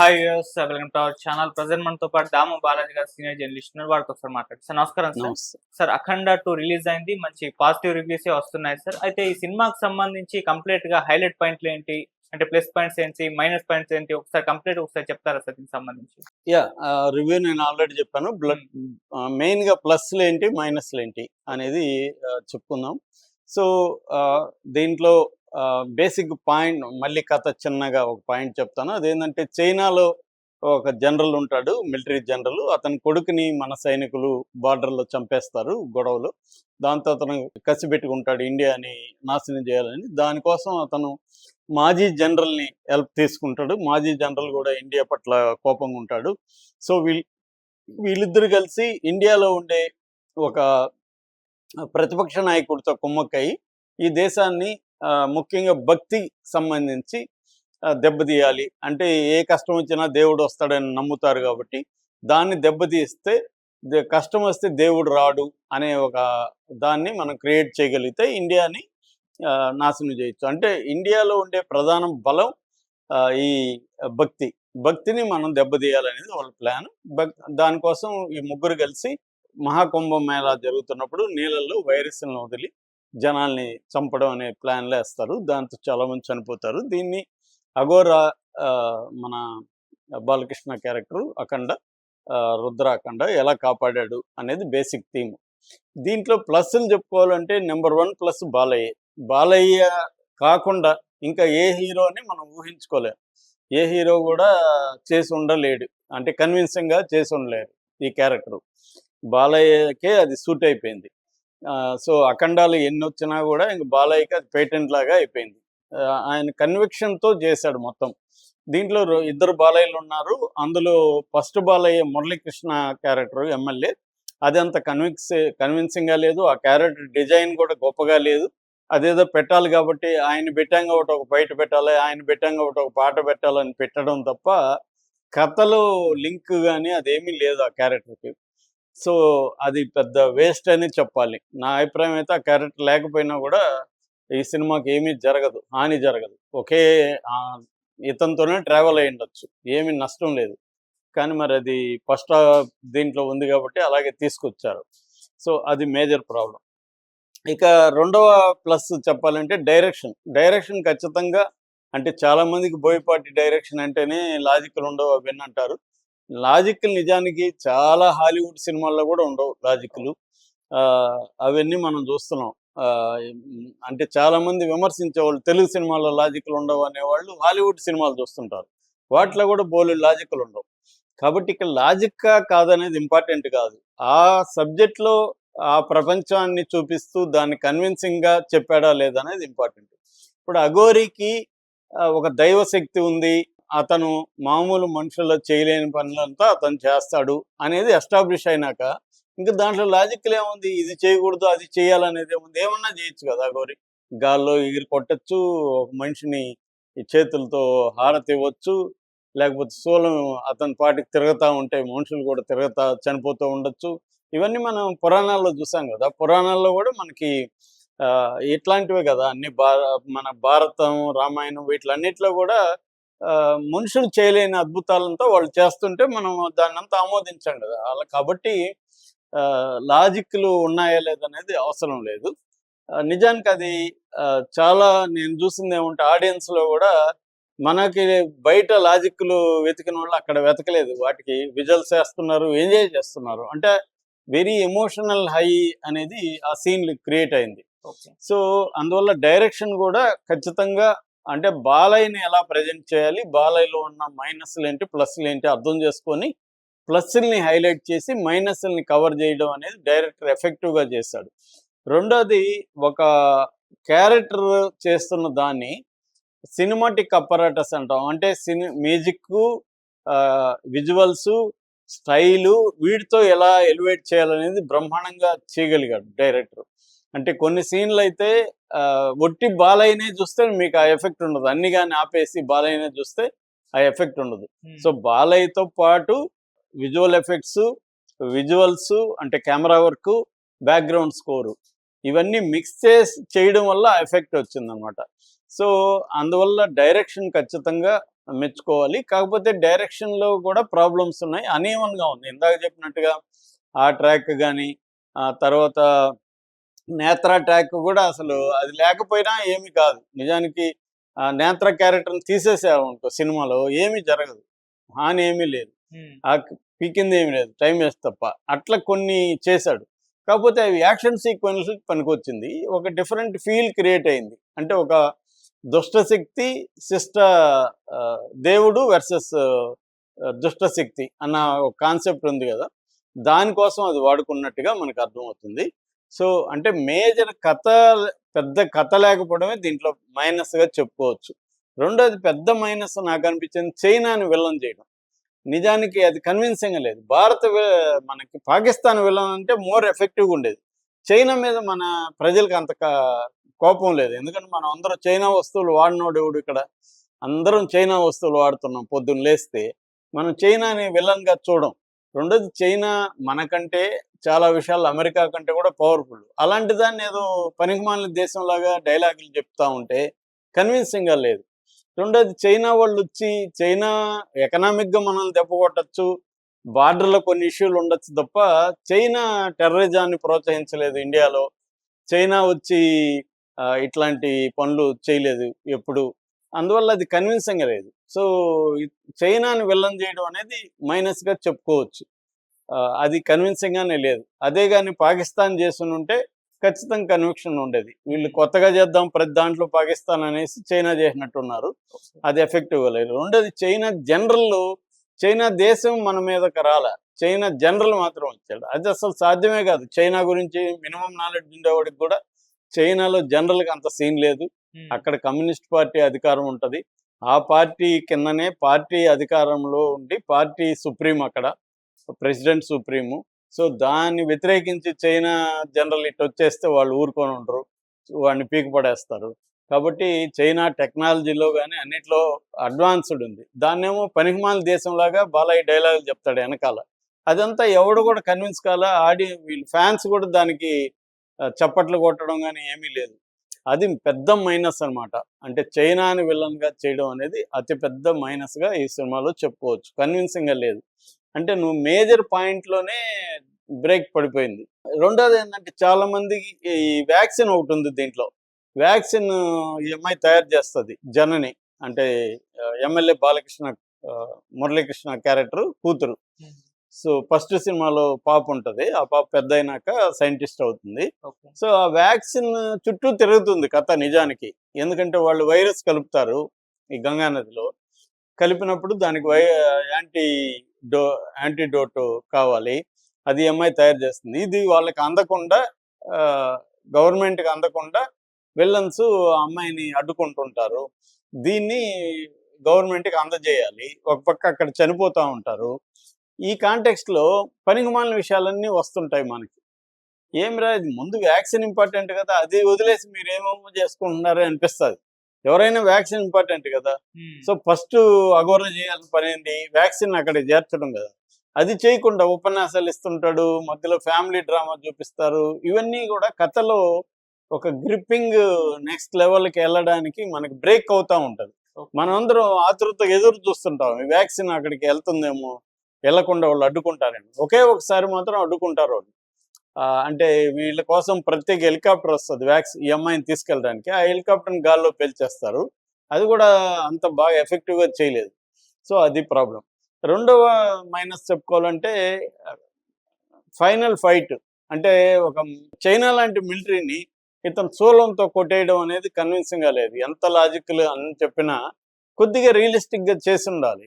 Hi welcome to our channel. Present మనతో పాటు దాము బాలాజీ గారు సీనియర్ జర్నలిస్ట్ ఉన్నారు. వారితో ఒకసారి మాట్లాడు సార్ నమస్కారం sir. Sir Akhanda two release అయింది. మంచి పాజిటివ్ రివ్యూస్ వస్తున్నాయి సార్? అయితే ఈ సినిమాకి సంబంధించి కంప్లీట్గా హైలైట్ పాయింట్లు ఏంటి? అంటే ప్లస్ పాయింట్స్ ఏంటి? మైనస్ పాయింట్స్ ఏంటి? ఒకసారి కంప్లీట్ ఒకసారి చెప్తారా సార్ దీనికి సంబంధించి? యా రివ్యూ నేను ఆల్రెడీ చెప్పాను. బ్లడ్ మెయిన్గా ప్లస్లు ఏంటి? మైనస్లు ఏంటి? అనేది చెప్పుకుందాం. సో దీంట్లో బేసిక్ పాయింట్ మళ్ళీ కథ చిన్నగా ఒక పాయింట్ చెప్తాను. అదేంటంటే చైనాలో ఒక జనరల్ ఉంటాడు మిలిటరీ జనరల్. అతని కొడుకుని మన సైనికులు బార్డర్లో చంపేస్తారు గొడవలు. దాంతో అతను కసి పెట్టుకుంటాడు ఇండియాని నాశనం చేయాలని. దానికోసం అతను మాజీ జనరల్ని హెల్ప్ తీసుకుంటాడు. మాజీ జనరల్ కూడా ఇండియా పట్ల కోపంగా ఉంటాడు. సో వీళ్ళు వీళ్ళిద్దరు కలిసి ఇండియాలో ఉండే ఒక ప్రతిపక్ష నాయకుడితో కుమ్మక్కై ఈ దేశాన్ని ముఖ్యంగా భక్తి సంబంధించి దెబ్బతీయాలి. అంటే ఏ కష్టం వచ్చినా దేవుడు వస్తాడని నమ్ముతారు కాబట్టి దాన్ని దెబ్బతీస్తే కష్టం వస్తే దేవుడు రాడు అనే ఒక దాన్ని మనం క్రియేట్ చేయగలిగితే ఇండియాని ఆ, నాశనం చేయొచ్చు. అంటే ఇండియాలో ఉండే ప్రధాన బలం ఆ, ఈ భక్తి. భక్తిని మనం దెబ్బతీయాలనేది వాళ్ళ ప్లాన్. భక్ దానికోసం ఈ ముగ్గురు కలిసి మహాకుంభ మేళా జరుగుతున్నప్పుడు నీళ్ళల్లో వైరస్లను వదిలి జనాల్ని చంపడం అనే ప్లాన్లు వేస్తారు. దాంతో చాలా మంది చనిపోతారు. దీన్ని అఘోరా ఆ, మన బాలకృష్ణ క్యారెక్టర్ అఖండ రుద్రాఖండ రుద్ర అఖండ ఎలా కాపాడాడు అనేది బేసిక్ థీమ్ దీంట్లో ప్లస్లు చెప్పుకోవాలంటే number one plus Balayya. Balayya కాకుండా ఇంకా ఏ హీరోని మనం ఊహించుకోలేం. ఏ హీరో కూడా చేసి ఉండలేడు. అంటే కన్విన్సింగ్గా చేసి ఉండలేరు ఈ క్యారెక్టర్ బాలయ్యకే అది సూట్ అయిపోయింది. సో అఖండాలు ఎన్ని వచ్చినా కూడా ఇంక బాలయ్యకి అది పేటెంట్ లాగా అయిపోయింది ఆయన కన్విక్షన్తో చేశాడు మొత్తం. దీంట్లో ఇద్దరు బాలయ్యలు ఉన్నారు. అందులో first Balayya Muralikrishna character MLA. అది అంత కన్విక్స్ కన్విన్సింగ్గా లేదు. ఆ క్యారెక్టర్ డిజైన్ కూడా గొప్పగా లేదు. అదేదో పెట్టాలి కాబట్టి ఆయన పెట్టాం ఒకటి ఒక బయట పెట్టాలి ఆయన పెట్టాం ఒకటి ఒక పాట పెట్టాలని పెట్టడం తప్ప కథలో లింక్ కానీ అదేమీ లేదు ఆ క్యారెక్టర్కి. సో అది పెద్ద వేస్ట్ అని చెప్పాలి. నా అభిప్రాయం అయితే ఆ క్యారెక్టర్ లేకపోయినా కూడా ఈ సినిమాకి ఏమీ జరగదు హాని జరగదు. ఒకే ఆ, ఇతనితోనే ట్రావెల్ అయి ఉండొచ్చు ఏమీ నష్టం లేదు. కానీ మరి అది ఫస్ట్ దీంట్లో ఉంది కాబట్టి అలాగే తీసుకొచ్చారు. సో అది మేజర్ ప్రాబ్లం ఇక రెండవ ప్లస్ చెప్పాలంటే డైరెక్షన్. డైరెక్షన్ ఖచ్చితంగా అంటే చాలా మందికి బోయపాటి డైరెక్షన్ అంటేనే లాజికల్ ఉండవు అవన్నీ అంటారు. లాజిక్లు నిజానికి చాలా హాలీవుడ్ సినిమాల్లో కూడా ఉండవు లాజిక్లు. అవన్నీ మనం చూస్తున్నాం. ఆ, అంటే చాలా మంది విమర్శించే వాళ్ళు తెలుగు సినిమాల్లో లాజిక్లు ఉండవు అనేవాళ్ళు హాలీవుడ్ సినిమాలు చూస్తుంటారు. వాటిలో కూడా బోలు లాజిక్లు ఉండవు. కాబట్టి ఇక్కడ లాజిక్ కాదనేది ఇంపార్టెంట్ కాదు. ఆ సబ్జెక్ట్లో ఆ ప్రపంచాన్ని చూపిస్తూ దాన్ని కన్విన్సింగ్గా చెప్పాడా లేదా అనేది ఇంపార్టెంట్. ఇప్పుడు అఘోరికి ఒక దైవ శక్తి ఉంది. అతను మామూలు మనుషుల్లో చేయలేని పనులంతా అతను చేస్తాడు అనేది ఎస్టాబ్లిష్ అయినాక ఇంకా దాంట్లో లాజిక్లు ఏముంది? ఇది చేయకూడదు అది చేయాలనేది ఏముంది? ఏమన్నా చేయొచ్చు కదా గౌరి. గాల్లో ఎగిరి కొట్టచ్చు ఒక మనిషిని ఈ చేతులతో హారతి ఇవ్వచ్చు లేకపోతే స్థూలం అతని పాటికి తిరుగుతూ ఉంటే మనుషులు కూడా తిరుగుతా చనిపోతూ ఉండొచ్చు. ఇవన్నీ మనం పురాణాల్లో చూసాం కదా. పురాణాల్లో కూడా మనకి ఆ, ఇట్లాంటివే కదా. అన్ని భా మన భారతం రామాయణం వీటిలన్నిటిలో కూడా మనుషులు చేయలేని అద్భుతాలంతా వాళ్ళు చేస్తుంటే మనం దాన్ని అంతా ఆమోదించాం కదా. అలా కాబట్టి లాజిక్లు ఉన్నాయా లేదనేది అవసరం లేదు. నిజానికి అది చాలా నేను చూసింది ఏమంటే ఆడియన్స్లో కూడా మనకి బయట లాజిక్లు వెతికిన వాళ్ళు అక్కడ వెతకలేదు. వాటికి విజువల్స్ వేస్తున్నారు ఎంజాయ్ చేస్తున్నారు. అంటే వెరీ ఎమోషనల్ హై అనేది ఆ సీన్ క్రియేట్ అయింది. సో అందువల్ల డైరెక్షన్ కూడా ఖచ్చితంగా అంటే బాలయ్యని ఎలా ప్రజెంట్ చేయాలి? బాలయ్యలో ఉన్న మైనస్లు ఏంటి? ప్లస్లు ఏంటి? అర్థం చేసుకొని ప్లస్ల్ని హైలైట్ చేసి మైనస్ల్ని కవర్ చేయడం అనేది డైరెక్టర్ ఎఫెక్టివ్గా చేశాడు రెండోది ఒక క్యారెక్టర్ చేస్తున్న దాన్ని సినిమాటిక్ అపరాటస్ అంటాం. అంటే సిని మ్యూజిక్ విజువల్స్ స్టైలు వీటితో ఎలా ఎలివేట్ చేయాలనేది బ్రహ్మాండంగా చేయగలిగాడు డైరెక్టర్. అంటే కొన్ని సీన్లు అయితే ఆ, ఒట్టి బాలయ్యనే చూస్తే మీకు ఆ ఎఫెక్ట్ ఉండదు. అన్ని కానీ ఆపేసి బాలయ్యనే చూస్తే ఆ ఎఫెక్ట్ ఉండదు. సో బాలయ్యతో పాటు విజువల్ ఎఫెక్ట్స్ విజువల్స్ అంటే కెమెరా వర్క్ బ్యాక్గ్రౌండ్ స్కోరు ఇవన్నీ మిక్స్ చేసి చేయడం వల్ల ఎఫెక్ట్ వచ్చిందనమాట. సో అందువల్ల డైరెక్షన్ ఖచ్చితంగా మెచ్చుకోవాలి. కాకపోతే డైరెక్షన్లో కూడా ప్రాబ్లమ్స్ ఉన్నాయి. uneven గా ఉంది ఇందాక చెప్పినట్టుగా ఆ ట్రాక్ కానీ ఆ తర్వాత నేత్ర ట్రాక్ కూడా అసలు అది లేకపోయినా ఏమి కాదు. నిజానికి ఆ నేత్ర క్యారెక్టర్ని తీసేసామనుకో సినిమాలో ఏమీ జరగదు. హాని ఏమీ లేదు. ఆ పీకింది ఏమీ లేదు. టైం వేస్ట్ తప్ప. అట్లా కొన్ని చేశాడు. కాకపోతే అవి యాక్షన్ సీక్వెన్స్ పనికొచ్చింది. ఒక డిఫరెంట్ ఫీల్ క్రియేట్ అయింది. అంటే ఒక దుష్టశక్తి శిష్ట దేవుడు వర్సెస్ దుష్టశక్తి అన్న ఒక కాన్సెప్ట్ ఉంది కదా. దానికోసం అది వాడుకున్నట్టుగా మనకు అర్థమవుతుంది. సో అంటే మేజర్ కథ పెద్ద కథ లేకపోవడమే దీంట్లో మైనస్గా చెప్పుకోవచ్చు. రెండోది పెద్ద మైనస్ నాకు అనిపించింది చైనాని విలన్ చేయడం. నిజానికి అది కన్విన్సింగ్ లేదు. భారత మనకి పాకిస్తాన్ విలన్ అంటే మోర్ ఎఫెక్టివ్గా ఉండేది. చైనా మీద మన ప్రజలకు అంత కోపం లేదు. ఎందుకంటే మనం అందరం చైనా వస్తువులు వాడినోడు ఎవడు ఇక్కడ? అందరం చైనా వస్తువులు వాడుతున్నాం పొద్దున్న లేస్తే. మనం చైనాని విలన్గా చూడం. రెండోది చైనా మనకంటే చాలా విషయాలు అమెరికా కంటే కూడా పవర్ఫుల్ అలాంటి దాన్ని ఏదో పనికిమాలిన దేశంలాగా డైలాగులు చెప్తా ఉంటే కన్విన్సింగ్గా లేదు. రెండోది చైనా వాళ్ళు వచ్చి చైనా ఎకనామిక్గా మనల్ని దెబ్బ కొట్టచ్చు బార్డర్లో కొన్ని ఇష్యూలు ఉండొచ్చు తప్ప చైనా టెర్రరిజాన్ని ప్రోత్సహించలేదు ఇండియాలో. చైనా వచ్చి ఇట్లాంటి పనులు చేయలేదు ఎప్పుడు. అందువల్ల అది కన్విన్సింగ్ లేదు. సో చైనాని విల్లం చేయడం అనేది మైనస్గా చెప్పుకోవచ్చు. అది కన్విన్సింగ్ గానే లేదు. అదే కానీ పాకిస్తాన్ ఉంటే ఖచ్చితంగా కన్విక్షన్ ఉండేది. వీళ్ళు కొత్తగా చేద్దాం ప్రతి దాంట్లో పాకిస్తాన్ అనేసి చైనా చేసినట్టున్నారు. అది ఎఫెక్టివ్ లేదు రెండోది చైనా జనరల్ చైనా దేశం మన మీదకి రాలే. చైనా జనరల్ మాత్రం వచ్చాడు. అది అసలు సాధ్యమే కాదు. చైనా గురించి మినిమం నాలెడ్జ్ ఉండేవాడికి కూడా చైనాలో జనరల్గా అంత సీన్ లేదు. ఉమ్, అక్కడ కమ్యూనిస్ట్ పార్టీ అధికారం ఉంటుంది. ఆ పార్టీ కిందనే పార్టీ అధికారంలో ఉండి పార్టీ సుప్రీం అక్కడ. President supreme. సో దాన్ని వ్యతిరేకించి చైనా జనరల్ ఇటు వచ్చేస్తే వాళ్ళు ఊరుకొని ఉండరు. వాడిని పీకి పడేస్తారు కాబట్టి చైనా టెక్నాలజీలో కానీ అన్నిట్లో అడ్వాన్స్డ్ ఉంది. దాన్నేమో పనికిమాల దేశంలాగా బాలయ్య డైలాగులు చెప్తాడు వెనకాల. అదంతా ఎవడు కూడా కన్విన్స్ కాల ఆడి వీళ్ళు ఫ్యాన్స్ కూడా దానికి చప్పట్లు కొట్టడం కానీ ఏమీ లేదు. అది పెద్ద మైనస్ అన్నమాట. అంటే చైనాని విలన్గా చేయడం అనేది అతి పెద్ద మైనస్గా ఈ సినిమాలో చెప్పుకోవచ్చు. కన్విన్సింగ్గా లేదు. అంటే నువ్వు మేజర్ పాయింట్లోనే బ్రేక్ పడిపోయింది. రెండోది ఏంటంటే చాలా మందికి ఈ వ్యాక్సిన్ ఒకటి ఉంది దీంట్లో. వ్యాక్సిన్ అమ్మాయి తయారు చేస్తుంది జనని. అంటే ఎమ్మెల్యే బాలకృష్ణ మురళీకృష్ణ క్యారెక్టర్ కూతురు. సో ఫస్ట్ సినిమాలో పాప ఉంటుంది. ఆ పాప పెద్ద అయినాక సైంటిస్ట్ అవుతుంది. సో ఆ వ్యాక్సిన్ చుట్టూ తిరుగుతుంది కథ నిజానికి. ఎందుకంటే వాళ్ళు వైరస్ కలుపుతారు ఈ గంగా నదిలో. కలిపినప్పుడు దానికి వై యాంటీ డో యాంటీడోట్ కావాలి. అది అమ్మాయి తయారు చేస్తుంది. ఇది వాళ్ళకి అందకుండా గవర్నమెంట్కి అందకుండా విల్లన్స్ అమ్మాయిని అడ్డుకుంటుంటారు. దీన్ని గవర్నమెంట్కి అందజేయాలి. ఒక పక్క అక్కడ చనిపోతూ ఉంటారు. ఈ కాంటెక్స్ట్లో పనికిమాలిన విషయాలన్నీ వస్తుంటాయి మనకి. ఏమిరా ఇది ముందు వ్యాక్సిన్ ఇంపార్టెంట్ కదా అది వదిలేసి మీరు ఏమేమో చేసుకుంటున్నారని అనిపిస్తుంది. ఎవరైనా వ్యాక్సిన్ ఇంపార్టెంట్ కదా. సో ఫస్ట్ అఘోర చేయాల్సిన పని ఏంటి వ్యాక్సిన్ అక్కడ చేర్చడం కదా. అది చేయకుండా ఉపన్యాసాలు ఇస్తుంటాడు మధ్యలో ఫ్యామిలీ డ్రామా చూపిస్తారు. ఇవన్నీ కూడా కథలో ఒక గ్రిప్పింగ్ నెక్స్ట్ లెవెల్కి వెళ్ళడానికి మనకి బ్రేక్ అవుతా ఉంటుంది. ఓకే. మనం అందరం ఆతృతగా ఎదురు చూస్తుంటాం ఈ వ్యాక్సిన్ అక్కడికి వెళ్తుందేమో వెళ్ళకుండా వాళ్ళు అడ్డుకుంటారేమో. ఒకే ఒకసారి మాత్రం అడ్డుకుంటారు వాళ్ళు. అంటే వీళ్ళ కోసం ప్రత్యేక హెలికాప్టర్ వస్తుంది వ్యాక్స్ ఈ అమ్మాయిని తీసుకెళ్ళడానికి. ఆ హెలికాప్టర్ని గాల్లో పేల్చేస్తారు. అది కూడా అంత బాగా ఎఫెక్టివ్గా చేయలేదు. సో అది ప్రాబ్లం రెండవ మైనస్ చెప్పుకోవాలంటే ఫైనల్ ఫైట్ అంటే ఒక చైనా లాంటి మిలిటరీని ఇతను సోలంతో కొట్టేయడం అనేది కన్విన్సింగ్గా లేదు. ఎంత లాజికల్ అని చెప్పినా కొద్దిగా రియలిస్టిక్గా చేసి ఉండాలి.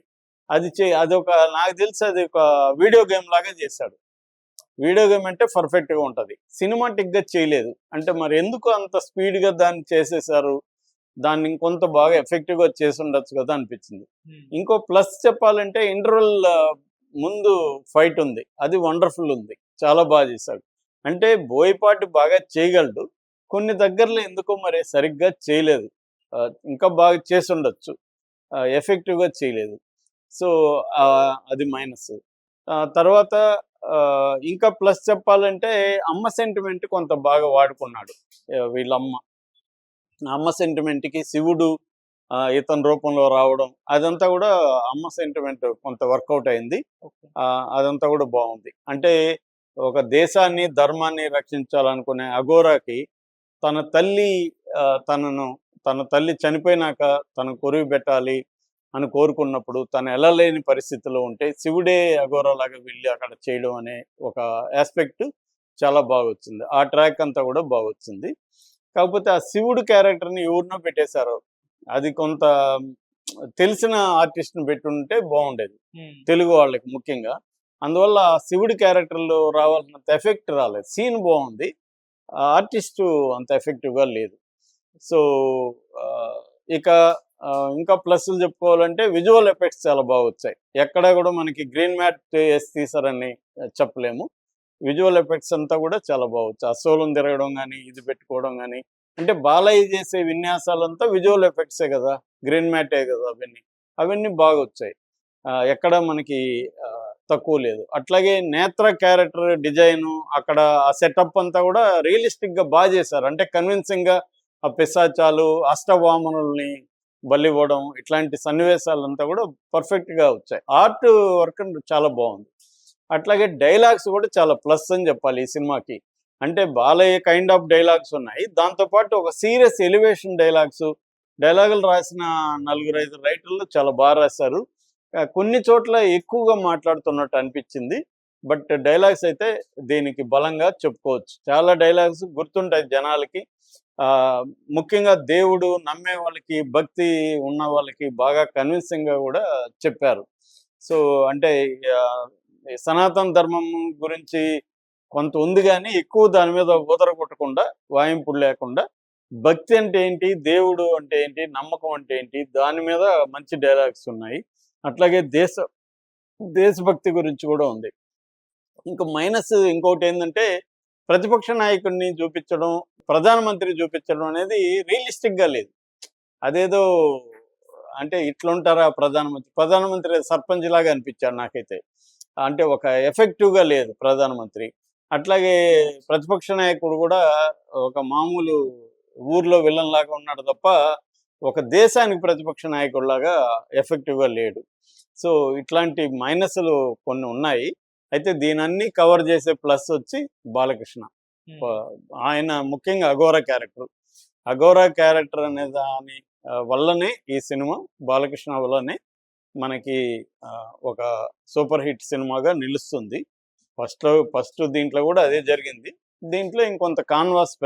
అది చే అది ఒక నాకు తెలిసి అది ఒక వీడియో గేమ్ లాగా చేశాడు. వీడియో గేమ్ అంటే పర్ఫెక్ట్గా ఉంటుంది. సినిమాటిక్గా చేయలేదు. అంటే మరి ఎందుకు అంత స్పీడ్గా దాన్ని చేసేసారు? దాన్ని ఇంకొంత బాగా ఎఫెక్టివ్గా చేసి ఉండొచ్చు కదా అనిపించింది. ఉమ్, ఇంకో ప్లస్ చెప్పాలంటే ఇంటర్వెల్ ముందు ఫైట్ ఉంది. అది వండర్ఫుల్ ఉంది. చాలా బాగా చేశాడు. అంటే బోయపాటి బాగా చేయగలడు. కొన్ని దగ్గరలో ఎందుకో మరి సరిగ్గా చేయలేదు. ఇంకా బాగా చేసి ఉండొచ్చు. ఎఫెక్టివ్గా చేయలేదు. సో అది మైనస్ తర్వాత ఇంకా ప్లస్ చెప్పాలంటే అమ్మ సెంటిమెంట్ కొంత బాగా వాడుకున్నాడు. ఆ, వీళ్ళ అమ్మ సెంటిమెంట్కి శివుడు ఇతని రూపంలో రావడం అదంతా కూడా అమ్మ సెంటిమెంట్ కొంత వర్కౌట్ అయింది. అదంతా కూడా బాగుంది. అంటే ఒక దేశాన్ని ధర్మాన్ని రక్షించాలనుకునే అఘోరాకి తన తల్లి తనను తన తల్లి చనిపోయినాక తన కొరివి పెట్టాలి అని కోరుకున్నప్పుడు తను వెళ్ళలేని పరిస్థితిలో ఉంటే శివుడే అఘోరాలాగా వెళ్ళి అక్కడ చేయడం అనే ఒక ఆస్పెక్ట్ చాలా బాగా వచ్చింది ఆ ట్రాక్ అంతా కూడా బాగా వచ్చింది కాకపోతే ఆ శివుడు క్యారెక్టర్ని ఎవరినో పెట్టేశారు అది కొంత తెలిసిన ఆర్టిస్ట్ని పెట్టుంటే బాగుండేది. తెలుగు వాళ్ళకి ముఖ్యంగా. అందువల్ల ఆ శివుడి క్యారెక్టర్లో రావాల్సినంత ఎఫెక్ట్ రాలేదు. సీన్ బాగుంది. ఆర్టిస్ట్ అంత ఎఫెక్టివ్గా లేదు. సో ఇక ఇంకా ప్లస్లు చెప్పుకోవాలంటే విజువల్ ఎఫెక్ట్స్ చాలా బాగా వచ్చాయి. ఎక్కడ కూడా మనకి గ్రీన్ మ్యాట్ వేసి తీసారని చెప్పలేము. విజువల్ ఎఫెక్ట్స్ అంతా కూడా చాలా బాగా వచ్చాయి. అసోలం తిరగడం కానీ ఇది పెట్టుకోవడం కానీ అంటే బాలయ్య చేసే విన్యాసాలంతా విజువల్ ఎఫెక్ట్సే కదా గ్రీన్ మ్యాటే కదా అవన్నీ. అవన్నీ బాగా వచ్చాయి. ఆ, ఎక్కడ మనకి తక్కువ లేదు. అట్లాగే నేత్ర క్యారెక్టర్ డిజైన్ అక్కడ ఆ సెటప్ అంతా కూడా రియలిస్టిక్గా బాగా చేశారు. అంటే కన్విన్సింగ్గా ఆ పిశాచాలు అష్టవామనుల్ని బలివ్వడం ఇట్లాంటి సన్నివేశాలంతా కూడా పర్ఫెక్ట్గా వచ్చాయి. ఆర్ట్ వర్క్ చాలా బాగుంది. అట్లాగే డైలాగ్స్ కూడా చాలా ప్లస్ అని చెప్పాలి ఈ సినిమాకి. అంటే బాలయ్య కైండ్ ఆఫ్ డైలాగ్స్ ఉన్నాయి. దాంతోపాటు ఒక సీరియస్ ఎలివేషన్ డైలాగ్స్ డైలాగులు రాసిన నలుగురు ఐదు రైటర్లు చాలా బాగా రాశారు. కొన్ని చోట్ల ఎక్కువగా మాట్లాడుతున్నట్టు అనిపించింది. బట్ డైలాగ్స్ అయితే దీనికి బలంగా చెప్పుకోవచ్చు. చాలా డైలాగ్స్ గుర్తుంటాయి జనాలకి. ముఖ్యంగా దేవుడు నమ్మే వాళ్ళకి భక్తి ఉన్న వాళ్ళకి బాగా కన్విన్సింగ్గా కూడా చెప్పారు. సో అంటే సనాతన ధర్మం గురించి కొంత ఉంది కానీ ఎక్కువ దాని మీద ఊదర కొట్టకుండా వాయింపుడు లేకుండా భక్తి అంటే ఏంటి దేవుడు అంటే ఏంటి నమ్మకం అంటే ఏంటి దాని మీద మంచి డైలాగ్స్ ఉన్నాయి. అట్లాగే దేశ దేశభక్తి గురించి కూడా ఉంది. ఇంకా మైనస్ ఇంకోటి ఏంటంటే ప్రతిపక్ష నాయకుడిని చూపించడం ప్రధానమంత్రి చూపించడం అనేది రియలిస్టిక్గా లేదు. అదేదో అంటే ఇట్లుంటారా ప్రధానమంత్రి? ప్రధానమంత్రి సర్పంచ్ లాగా అనిపించారు నాకైతే. అంటే ఒక ఎఫెక్టివ్గా లేదు ప్రధానమంత్రి. అట్లాగే ప్రతిపక్ష నాయకుడు కూడా ఒక మామూలు ఊర్లో విలన్ లాగా ఉన్నాడు తప్ప ఒక దేశానికి ప్రతిపక్ష నాయకుడిలాగా ఎఫెక్టివ్గా లేడు. సో ఇట్లాంటి మైనస్లు కొన్ని ఉన్నాయి. అయితే దీనన్ని కవర్ చేసే ప్లస్ వచ్చి బాలకృష్ణ. ఉమ్, ఆయన ముఖ్యంగా అఘోర క్యారెక్టర్ అఘోర క్యారెక్టర్ అనే దాని వల్లనే ఈ సినిమా బాలకృష్ణ వల్లనే మనకి ఒక సూపర్ హిట్ సినిమాగా నిలుస్తుంది. ఫస్ట్ ఫస్ట్ దీంట్లో కూడా అదే జరిగింది. దీంట్లో ఇంకొంత కాన్వాస్